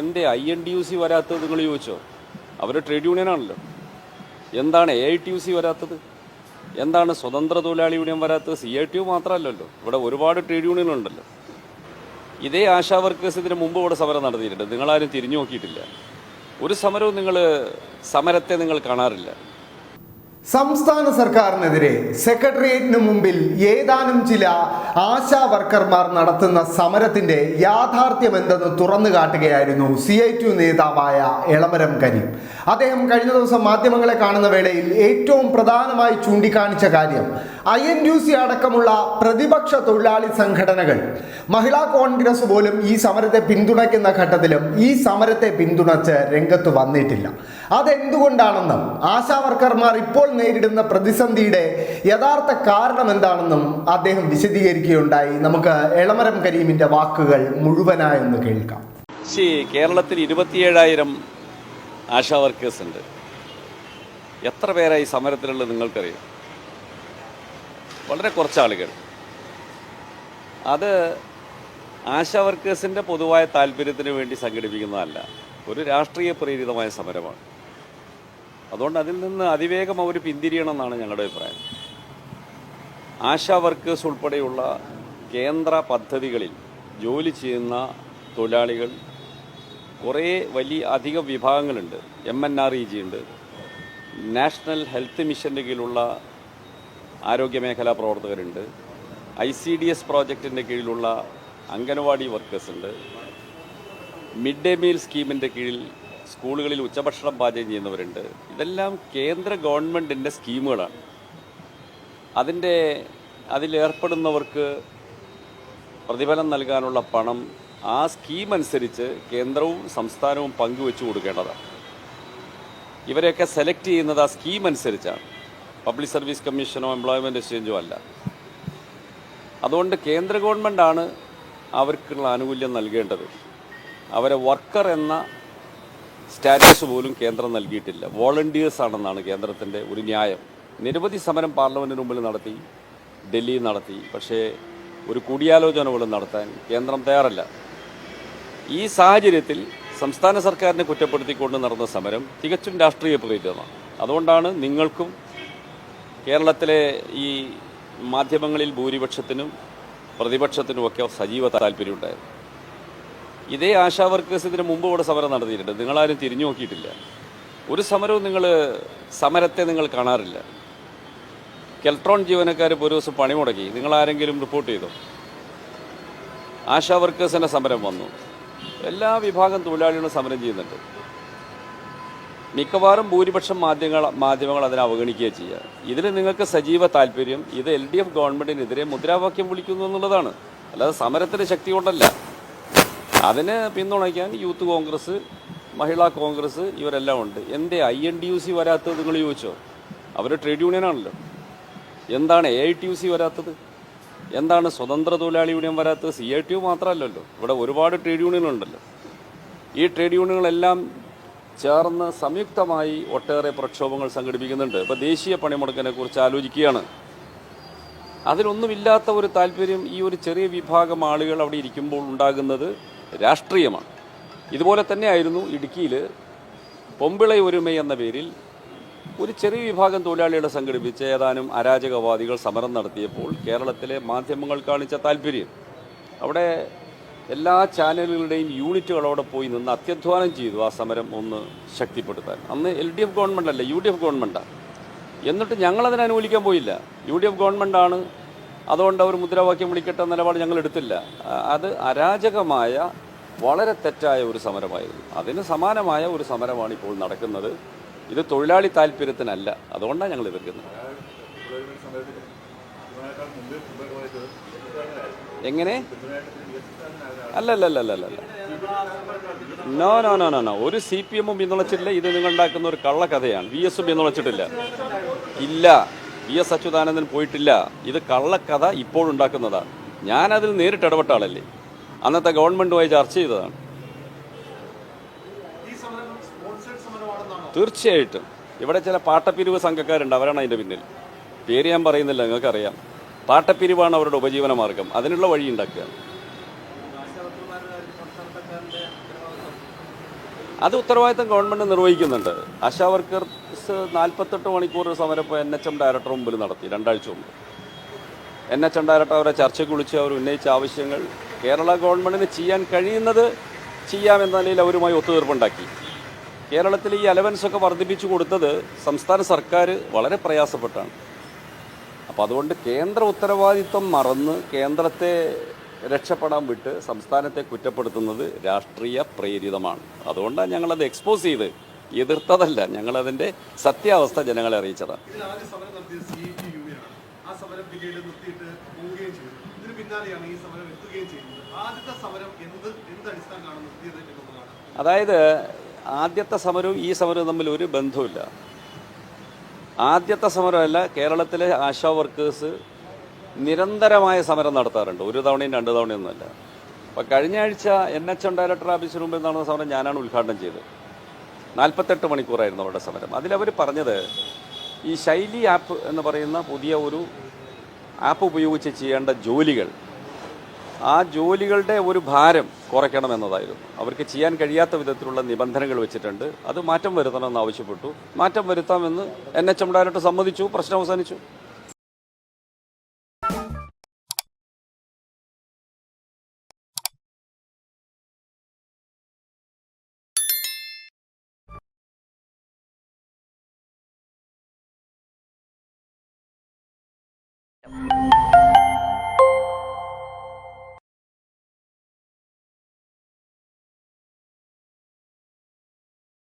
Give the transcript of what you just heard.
എന്തേ I N D U C വരാത്തത് നിങ്ങൾ ചോദിച്ചോ? അവർ ട്രേഡ് യൂണിയൻ ആണല്ലോ. എന്താണ് A I T U C വരാത്തത്? എന്താണ് സ്വതന്ത്ര തൊഴിലാളി യൂണിയൻ വരാത്തത്? സി ഐ ടി യു മാത്രമല്ലല്ലോ. ഇവിടെ ഒരുപാട് ട്രേഡ് യൂണിയൻ ഉണ്ടല്ലോ. ഇതേ ആശാ വർക്കേഴ്സ് ഇതിന് മുമ്പ് ഇവിടെ സമരം നടത്തിയിട്ടുണ്ട്. നിങ്ങളാരും തിരിഞ്ഞു നോക്കിയിട്ടില്ല. ഒരു സമരവും നിങ്ങൾ സമരത്തെ നിങ്ങൾ കാണാറില്ല. സംസ്ഥാന സർക്കാരിനെതിരെ സെക്രട്ടേറിയറ്റിന് മുമ്പിൽ ഏതാനും ചില ആശാ വർക്കർമാർ നടത്തുന്ന സമരത്തിന്റെ യാഥാർത്ഥ്യം എന്തെന്ന് തുറന്നു കാട്ടുകയായിരുന്നു സി ഐ ടി നേതാവായ എളമരം കരീം. അദ്ദേഹം കഴിഞ്ഞ ദിവസം മാധ്യമങ്ങളെ കാണുന്ന വേളയിൽ ഏറ്റവും പ്രധാനമായി ചൂണ്ടിക്കാണിച്ച കാര്യം ഐ എൻ യു സി അടക്കമുള്ള പ്രതിപക്ഷ തൊഴിലാളി സംഘടനകൾ മഹിളാ കോൺഗ്രസ് പോലും ഈ സമരത്തെ പിന്തുണയ്ക്കുന്ന ഘട്ടത്തിലും ഈ സമരത്തെ പിന്തുണച്ച് രംഗത്ത് വന്നിട്ടില്ല. അതെന്തുകൊണ്ടാണെന്നും ആശാ വർക്കർമാർ ഇപ്പോൾ നേരിടുന്ന പ്രതിസന്ധിയുടെ യഥാർത്ഥ കാരണം എന്താണെന്നും അദ്ദേഹം വിശദീകരിക്കുകയുണ്ടായി. നമുക്ക് എളമരം കരീമിന്റെ വാക്കുകൾ മുഴുവനായൊന്ന് കേൾക്കാം. കേരളത്തിൽ ഇരുപത്തിയേഴായിരം ആശാ വർക്കേഴ്സ് ഉണ്ട്. എത്ര പേരായി സമരത്തിലുള്ളത് നിങ്ങൾക്കറിയാം? വളരെ കുറച്ച് ആളുകൾ. അത് ആശാ വർക്കേഴ്സിന്റെ പൊതുവായ താല്പര്യത്തിന് വേണ്ടി സംഘടിപ്പിക്കുന്നതല്ല. ഒരു രാഷ്ട്രീയ പ്രേരിതമായ സമരമാണ്. അതുകൊണ്ട് അതിൽ നിന്ന് അതിവേഗം അവർ പിന്തിരിയണമെന്നാണ് ഞങ്ങളുടെ അഭിപ്രായം. ആശാ വർക്കേഴ്സ് ഉൾപ്പെടെയുള്ള കേന്ദ്ര പദ്ധതികളിൽ ജോലി ചെയ്യുന്ന തൊഴിലാളികൾ കുറേ വലിയ അധികം വിഭാഗങ്ങളുണ്ട്. M N R E G ഉണ്ട്. നാഷണൽ ഹെൽത്ത് മിഷന്റെ കീഴിലുള്ള ആരോഗ്യമേഖലാ പ്രവർത്തകരുണ്ട്. ഐ സി ഡി എസ് പ്രോജക്റ്റിന്റെ കീഴിലുള്ള അംഗനവാടി വർക്കേഴ്സ് ഉണ്ട്. മിഡ് ഡേ മീൽ സ്കീമിന്റെ കീഴിൽ സ്കൂളുകളിൽ ഉച്ചഭക്ഷണം പാചകം ചെയ്യുന്നവരുണ്ട്. ഇതെല്ലാം കേന്ദ്ര ഗവൺമെന്റിന്റെ സ്കീമുകളാണ്. അതിന്റെ അതിലേർപ്പെടുന്നവർക്ക് പ്രതിഫലം നൽകാനുള്ള പണം ആ സ്കീം അനുസരിച്ച് കേന്ദ്രവും സംസ്ഥാനവും പങ്കുവെച്ചു കൊടുക്കേണ്ടതാണ്. ഇവരെയൊക്കെ സെലക്ട് ചെയ്യുന്നത് ആ സ്കീം അനുസരിച്ചാണ്. പബ്ലിക് സർവീസ് കമ്മീഷനോ എംപ്ലോയ്മെന്റ് എക്സ്ചേഞ്ചോ അല്ല. അതുകൊണ്ട് കേന്ദ്ര ഗവൺമെന്റാണ് അവർക്കുള്ള ആനുകൂല്യം നൽകേണ്ടത്. അവരെ വർക്കർ എന്ന സ്റ്റാറ്റസ് പോലും കേന്ദ്രം നൽകിയിട്ടില്ല. വോളണ്ടിയേഴ്സ് ആണെന്നാണ് കേന്ദ്രത്തിന്റെ ഒരു ന്യായം. നിരവധി സമരം പാർലമെന്റിന് മുമ്പിൽ നടത്തി ഡൽഹിയിൽ നടത്തി. പക്ഷേ ഒരു കൂടിയാലോചന പോലും നടത്താൻ കേന്ദ്രം തയ്യാറല്ല. ഈ സാഹചര്യത്തിൽ സംസ്ഥാന സർക്കാരിനെ കുറ്റപ്പെടുത്തിക്കൊണ്ട് നടന്ന സമരം തികച്ചും രാഷ്ട്രീയ പ്രേരിതമാണ് അതുകൊണ്ടാണ് നിങ്ങൾക്കും കേരളത്തിലെ ഈ മാധ്യമങ്ങളിൽ ഭൂരിപക്ഷത്തിനും പ്രതിപക്ഷത്തിനുമൊക്കെ സജീവ താല്പര്യമുണ്ടായിരുന്നു ഇതേ ആശാ വർക്കേഴ്സ് ഇതിന് മുമ്പ് ഇവിടെ സമരം നടത്തിയിട്ടുണ്ട്. നിങ്ങളാരും തിരിഞ്ഞു നോക്കിയിട്ടില്ല. ഒരു സമരവും നിങ്ങൾ സമരത്തെ നിങ്ങൾ കാണാറില്ല. കെൽട്രോൺ ജീവനക്കാർ ഇപ്പോൾ ഒരു ദിവസം പണി മുടക്കി. നിങ്ങളാരെങ്കിലും റിപ്പോർട്ട് ചെയ്തോ? ആശാ വർക്കേഴ്സിന്റെ സമരം വന്നു. എല്ലാ വിഭാഗം തൊഴിലാളികളും സമരം ചെയ്യുന്നുണ്ട്. മിക്കവാറും ഭൂരിപക്ഷം മാധ്യമങ്ങൾ മാധ്യമങ്ങൾ അതിനെ അവഗണിക്കുകയാണ് ചെയ്യുക. ഇതിൽ നിങ്ങൾക്ക് സജീവ താല്പര്യം ഇത് എൽ ഡി എഫ് ഗവൺമെന്റിനെതിരെ മുദ്രാവാക്യം വിളിക്കുന്നു എന്നുള്ളതാണ്. അല്ലാതെ സമരത്തിന്റെ ശക്തി കൊണ്ടല്ല. അതിന് പിന്തുണയ്ക്കാൻ യൂത്ത് കോൺഗ്രസ് മഹിളാ കോൺഗ്രസ് ഇവരെല്ലാം ഉണ്ട്. എന്തേ I N D U C വരാത്തത് നിങ്ങൾ ചോദിച്ചോ? അവർ ട്രേഡ് യൂണിയനാണല്ലോ എന്താണ് A I T U C വരാത്തത്? എന്താണ് സ്വതന്ത്ര തൊഴിലാളി യൂണിയൻ വരാത്തത്? സി ഐ ടി യു മാത്രമല്ലല്ലോ. ഇവിടെ ഒരുപാട് ട്രേഡ് യൂണിയനുണ്ടല്ലോ ഈ ട്രേഡ് യൂണിയനുകളെല്ലാം ചേർന്ന് സംയുക്തമായി ഒട്ടേറെ പ്രക്ഷോഭങ്ങൾ സംഘടിപ്പിക്കുന്നുണ്ട്. ഇപ്പോൾ ദേശീയ പണിമുടക്കിനെ കുറിച്ച് ആലോചിക്കുകയാണ്. അതിലൊന്നുമില്ലാത്ത ഒരു താല്പര്യം ഈ ഒരു ചെറിയ വിഭാഗം ആളുകൾ അവിടെ ഇരിക്കുമ്പോൾ ഉണ്ടാകുന്നത് രാഷ്ട്രീയമാണ്. ഇതുപോലെ തന്നെയായിരുന്നു ഇടുക്കിയിൽ പൊമ്പിള ഒരുമ എന്ന പേരിൽ ഒരു ചെറിയ വിഭാഗം തൊഴിലാളികളെ സംഘടിപ്പിച്ച് ഏതാനും അരാജകവാദികൾ സമരം നടത്തിയപ്പോൾ കേരളത്തിലെ മാധ്യമങ്ങൾ കാണിച്ച താല്പര്യം അവിടെ എല്ലാ ചാനലുകളുടെയും യൂണിറ്റുകളോടെ പോയി നിന്ന് അത്യധ്വാനം ചെയ്തു ആ സമരം ഒന്ന് ശക്തിപ്പെടുത്താൻ. അന്ന് എൽ ഡി എഫ് ഗവൺമെന്റ് അല്ല യു ഡി എഫ് ഗവൺമെന്റാണ് എന്നിട്ട് ഞങ്ങളതിനെ അനുകൂലിക്കാൻ പോയില്ല. യു ഡി എഫ് ഗവൺമെന്റാണ് അതുകൊണ്ട് അവർ മുദ്രാവാക്യം വിളിക്കട്ടെ നിലപാട് ഞങ്ങൾ എടുത്തില്ല. അത് അരാജകമായ വളരെ തെറ്റായ ഒരു സമരമായിരുന്നു. അതിന് സമാനമായ ഒരു സമരമാണ് ഇപ്പോൾ നടക്കുന്നത്. ഇത് തൊഴിലാളി താല്പര്യത്തിനല്ല. അതുകൊണ്ടാണ് ഞങ്ങൾ എതിർക്കുന്നത്. എങ്ങനെ? അല്ലല്ലല്ലല്ലല്ല. No no no no no ഒരു സി പി എമ്മും പിന്തുണച്ചിട്ടില്ല. ഇത് നിങ്ങൾ ഉണ്ടാക്കുന്ന ഒരു കള്ളക്കഥയാണ്. വി എസും പിന്തുണച്ചിട്ടില്ല. ഇല്ല. വി എസ് അച്യുതാനന്ദൻ പോയിട്ടില്ല. ഇത് കള്ളക്കഥ ഇപ്പോഴുണ്ടാക്കുന്നതാണ്. ഞാനതിൽ നേരിട്ട് ഇടപെട്ട ആളല്ലേ അന്നത്തെ ഗവൺമെന്റുമായി ചർച്ച ചെയ്തതാണ്. തീർച്ചയായിട്ടും. ഇവിടെ ചില പാട്ടപ്പിരിവ് സംഘക്കാരുണ്ട്. അവരാണ് അതിന്റെ പിന്നിൽ. പേര് ഞാൻ പറയുന്നില്ല നിങ്ങൾക്കറിയാം. പാട്ടപ്പിരിവാണ് അവരുടെ ഉപജീവന മാർഗം അതിനുള്ള വഴി ഉണ്ടാക്കുക അത് ഉത്തരവാദിത്തം ഗവൺമെന്റ് നിർവഹിക്കുന്നുണ്ട്. ആശാ വർക്കേഴ്സ് നാൽപ്പത്തെട്ട് മണിക്കൂർ സമരം ഇപ്പോൾ എൻ എച്ച് എം ഡയറക്ടർ മുമ്പിൽ നടത്തി രണ്ടാഴ്ച മുമ്പ്. എൻ എച്ച് എം ഡയറക്ടർ അവരെ ചർച്ചയ്ക്ക് വിളിച്ച് അവർ ഉന്നയിച്ച ആവശ്യങ്ങൾ കേരള ഗവൺമെന്റിന് ചെയ്യാൻ കഴിയുന്നത് ചെയ്യാമെന്ന നിലയിൽ അവരുമായി ഒത്തുതീർപ്പുണ്ടാക്കി. കേരളത്തിൽ ഈ അലവൻസൊക്കെ വർദ്ധിപ്പിച്ചു കൊടുത്തത് സംസ്ഥാന സർക്കാർ വളരെ പ്രയാസപ്പെട്ടാണ്. അപ്പോൾ അതുകൊണ്ട് കേന്ദ്ര ഉത്തരവാദിത്വം മറന്ന് കേന്ദ്രത്തെ രക്ഷപ്പെടാൻ വിട്ട് സംസ്ഥാനത്തെ കുറ്റപ്പെടുത്തുന്നത് രാഷ്ട്രീയ പ്രേരിതമാണ്. അതുകൊണ്ടാണ് ഞങ്ങളത് എക്സ്പോസ് ചെയ്ത്. എതിർത്തതല്ല ഞങ്ങളതിന്റെ സത്യാവസ്ഥ ജനങ്ങളെ അറിയിച്ചതാണ് എന്നുള്ളതാണ്. അതായത് ആദ്യത്തെ സമരവും ഈ സമരവും തമ്മിൽ ഒരു ബന്ധവുമില്ല. ആദ്യത്തെ സമരമല്ല കേരളത്തിലെ ആശാ വർക്കേഴ്സ് നിരന്തരമായ സമരം നടത്താറുണ്ട്. ഒരു തവണയും രണ്ട് തവണയും ഒന്നുമല്ല അപ്പോൾ കഴിഞ്ഞ ആഴ്ച എൻ എച്ച് എം ഡയറക്ടർ ഓഫീസിന് മുമ്പിൽ നടന്ന സമരം ഞാനാണ് ഉദ്ഘാടനം ചെയ്തത്. നാൽപ്പത്തെട്ട് മണിക്കൂറായിരുന്നു അവരുടെ സമരം. അതിലവർ പറഞ്ഞത് ഈ ശൈലി ആപ്പ് എന്ന് പറയുന്ന പുതിയ ഒരു ആപ്പ് ഉപയോഗിച്ച് ചെയ്യേണ്ട ജോലികൾ ആ ജോലികളുടെ ഒരു ഭാരം കുറയ്ക്കണം എന്നതായിരുന്നു. അവർക്ക് ചെയ്യാൻ കഴിയാത്ത വിധത്തിലുള്ള നിബന്ധനകൾ വെച്ചിട്ടുണ്ട്. അത് മാറ്റം വരുത്തണമെന്ന് ആവശ്യപ്പെട്ടു. മാറ്റം വരുത്താമെന്ന് എൻ എച്ച് എം ഡയറക്ടർ സമ്മതിച്ചു പ്രശ്നം അവസാനിച്ചു. Yep.